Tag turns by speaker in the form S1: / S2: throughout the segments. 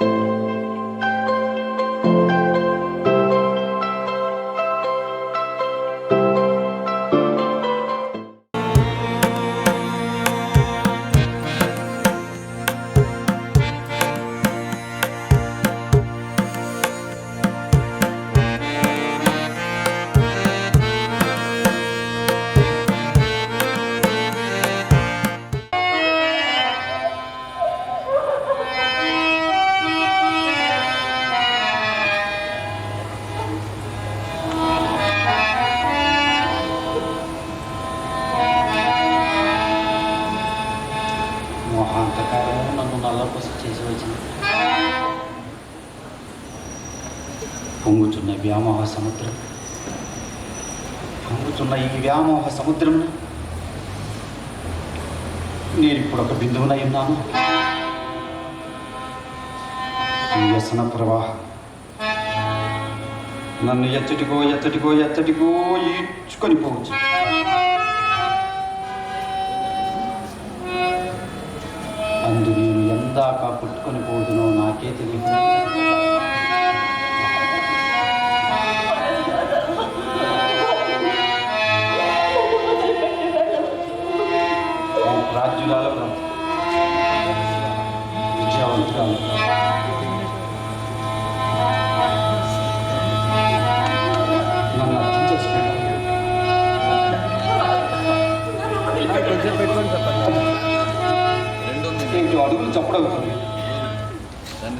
S1: Thank you. పొంగుచున్న వ్యామోహ సముద్రం. పొంగుచున్న ఈ వ్యామోహ సముద్రం. నేను ఇప్పుడు ఒక బిందువునై ఉన్నాను. వ్యసన ప్రవాహం. నన్ను ఎత్తటికో ఎత్తటికో ఎత్తటికో ఈడ్చుకొని పోవచ్చు. అందు నేను ఎందాక పుట్టుకొని పోదునో నాకే తెలియదు.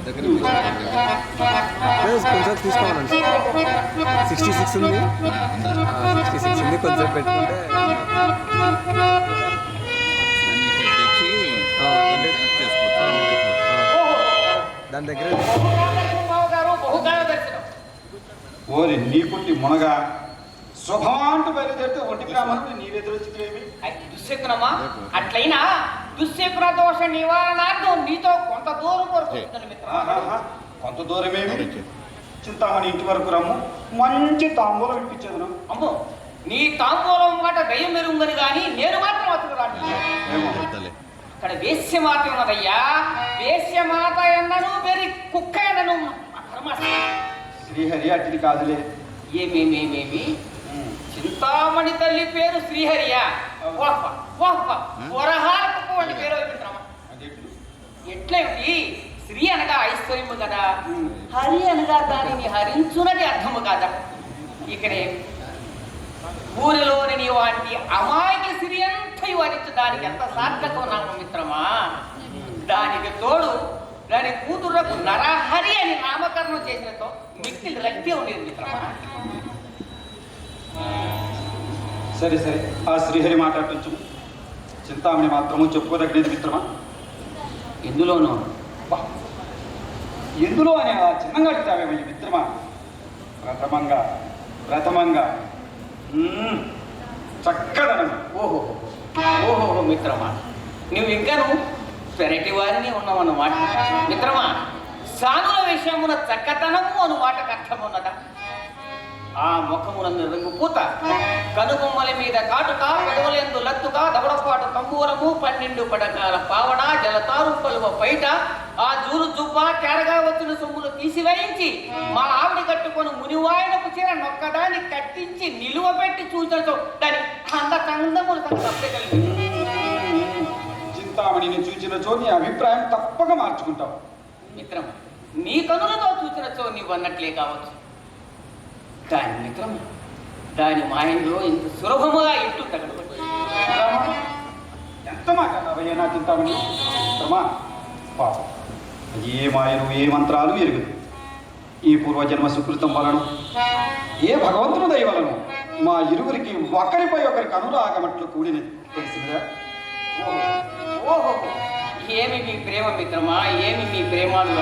S2: దగ్గర
S3: ప్లీజ్ కొంచెం తీసుకోమనండి. సిక్స్టీ సిక్స్ ఉంది. సిక్స్టీ సిక్స్ ఉంది. కొంచెం పెట్టుకుంటే. అంటే దాని దగ్గర
S1: ఓరి నీ పుట్టి మునగా. శుభమాంటు బయలుదేరితే ఒంటి గ్రామానికి
S4: దుశ్శకునమా అట్లయినా దుశ్శకున దోష నివారణార్థం నీతో కొంత దూరం వరకు
S1: కొంత దూరమేమి చింతామణి ఇంటి వరకు రమ్ము. మంచి తాంబూలం ఇప్పించదును.
S4: అమ్మో నీ తాంబూలం మాట దయ్యం మెరుంగని గాని నేను మాత్రం అతను ఇక్కడ వేశ్యమాత ఉన్నదయ్యా. వేశ్యమాత ఎన్నను వెరి కుక్క ఎన్నను.
S1: శ్రీహరి అట్టిది కాదులే.
S4: ఏమేమేమేమి? చింతామణి తల్లి పేరు శ్రీహరియా. పేరు మిత్రమా ఎట్లేమిటి శ్రీ అనగా ఐశ్వర్యము కదా. హరి అనగా దానిని హరించునది అర్థము కదా? ఇక్కడే ఊరిలోని నీ వాటి అమాయక స్త్రీ అంతయు హరించు దానికి ఎంత సార్థకం నాకు మిత్రమా? దానికి తోడు దాని కూతురకు నరహరి అని నామకరణం చేసినతో మిక్కిలి రక్తి ఉండేది మిత్రమా?
S1: సరే సరే. ఆ శ్రీహరి మాట్లాడుతూ చింతామణి మాత్రము చెప్పుకోదగినది మిత్రమా?
S4: ఎందులోనూ?
S1: అబ్బా, ఎందులో అని ఆ చిన్నంగా అడుగుతావే మిత్రమా? ప్రథమంగా ప్రథమంగా. చక్కదనం.
S4: ఓహో ఓహో మిత్రమా. నువ్వు ఇంకాను పెరటి వారిని ఉన్నావన్నమాట. మిత్రమా సానుల విషయమున చక్కతనము అను మాటకు అర్థమున్నదా? ఆ ముఖమునందు రంగు పూత కనుబొమ్మల మీద కాటుక పెదవులందు లత్తుక దవడపాటు కంబూరము పన్నెండు పడకాల పావడ జలతారు పలువ పైట ఆ జూలు జుబ్బ కేరగా వచ్చిన సొమ్ములు తీసివేయించి మా ఆవిడ కట్టుకొని మునివాయనపు చీర నొక్కదాన్ని కట్టించి నిలువ పెట్టి చూసో దాని అంద కందములు
S1: చింతామణిని చూచినచో నీ అభిప్రాయం తప్పక మార్చుకుంటావు.
S4: మిత్రం నీ కనులతో చూసినచో నీవు అన్నట్లే కావచ్చు. దాని మిత్రం దాని మాయంలో ఇంత సులభముగా ఇట్టు తగలబడి
S1: ఎంత మాట నా మిత్రమా పాపం. ఏ మాయలు ఏ మంత్రాలు ఎరుగుదు. ఈ పూర్వజన్మ సుకృతం వలన ఏ భగవంతుని దయ వలన మా ఇరువురికి ఒకరిపై ఒకరికి అనురాగమట్లు కూడినది. తెలిసిందా
S4: ఓహో ఏమి మీ ప్రేమ మిత్రమా? ఏమి మీ ప్రేమాలు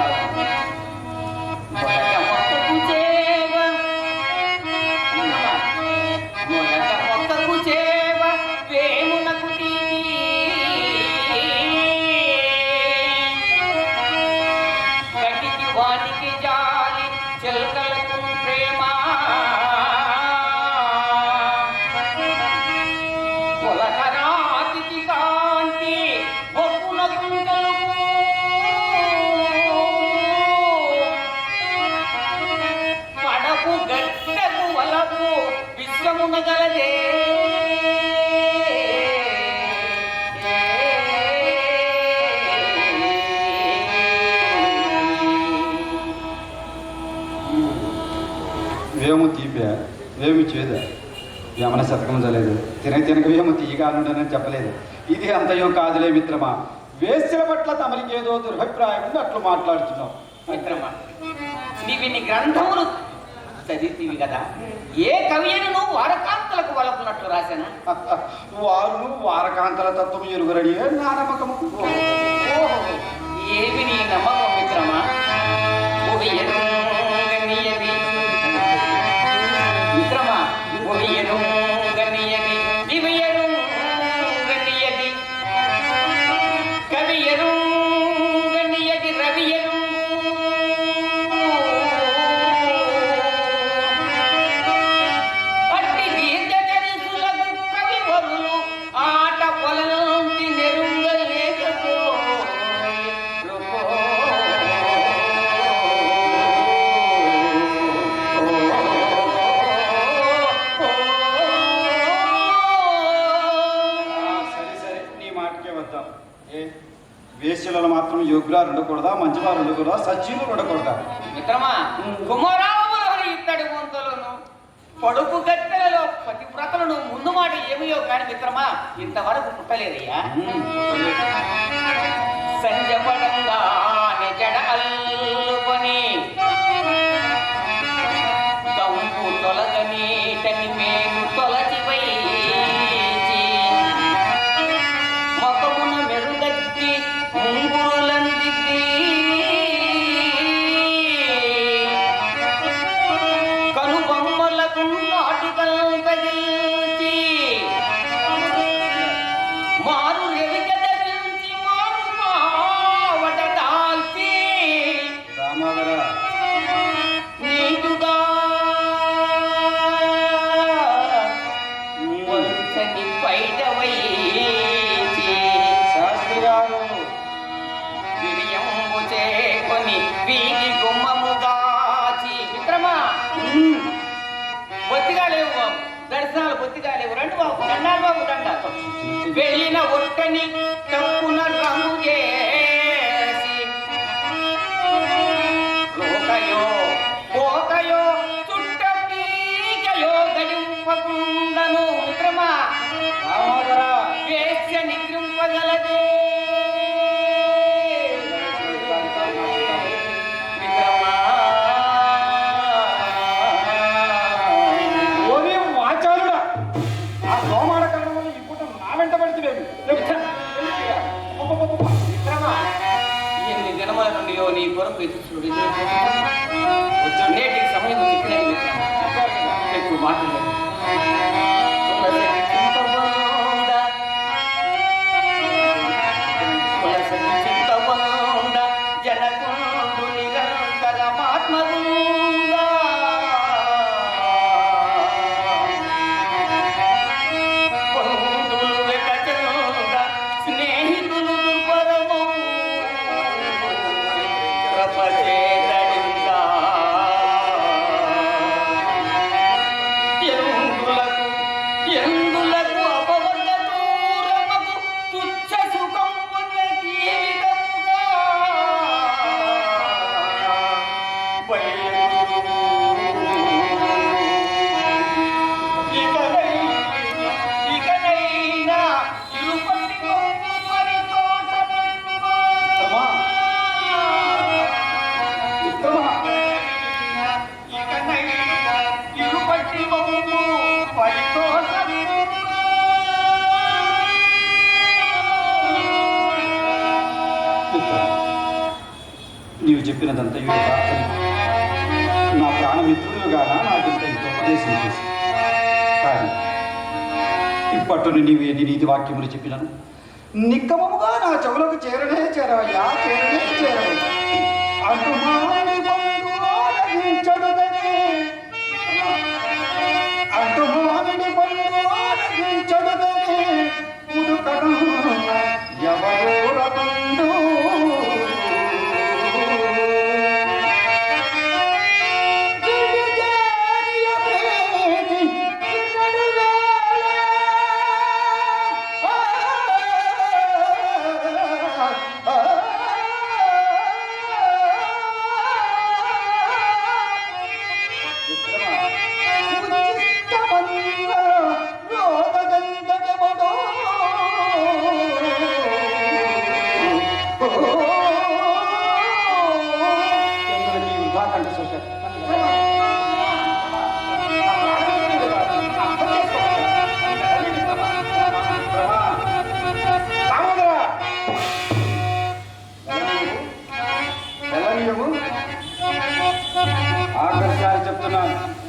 S1: వేము తీపే వేమి చేదు. ఏమైనా శతకం చలేదు తినక తినక వేము తీయగా ఉండనని చెప్పలేదు. ఇది అంతయో కాదులే మిత్రమా. వేసిన పట్ల తమరికేదో దురభిప్రాయం ఉంది అట్లు మాట్లాడుతున్నాం.
S4: మిత్రమా నీవిన్ని గ్రంథములు చదివితీవి కదా. ఏ కవియను వారకాంతలకు వలపునట్లు రాశానా?
S1: వారు వారకాంతల తత్వం ఎరుగురడి నా నమ్మకము
S4: ఏమి నీ నమ్మకం మిత్రమా.
S1: యోగ్యురాలు ఉండకూడదా మంచివారు ఉండకూడదా సజ్జీలు ఉండకూడదా?
S4: మిత్రమా కుమారాములోని ఇత్తడి వంతులను పడుపు గట్టెలలో పతివ్రతలను ముందు మాట ఏమియో కాని మిత్రమా ఇంతవరకు పుట్టలేదయ్యా. సంజపడంగా జడ అల్లుకొని బాబు దండాలు దండ వెళ్ళిన ఒట్టని తప్పున రంగు చేసి. లోకయో పోకయో చుట్ట పీకయో గడింపకుండను
S1: అయ్యో నీ
S4: కొరకు ఎదురు నేటికి సమయం చిక్కినది ఎక్కువ మాట్లాడలేదు
S1: పట్టును నీవు ఎన్ని నీతి వాక్యములు చెప్పినను. నిక్కమముగా నా చెవులకు చేరనే చేరవయ్యా చేరనే చేరవు అంటూ ఎవరో yaptılar.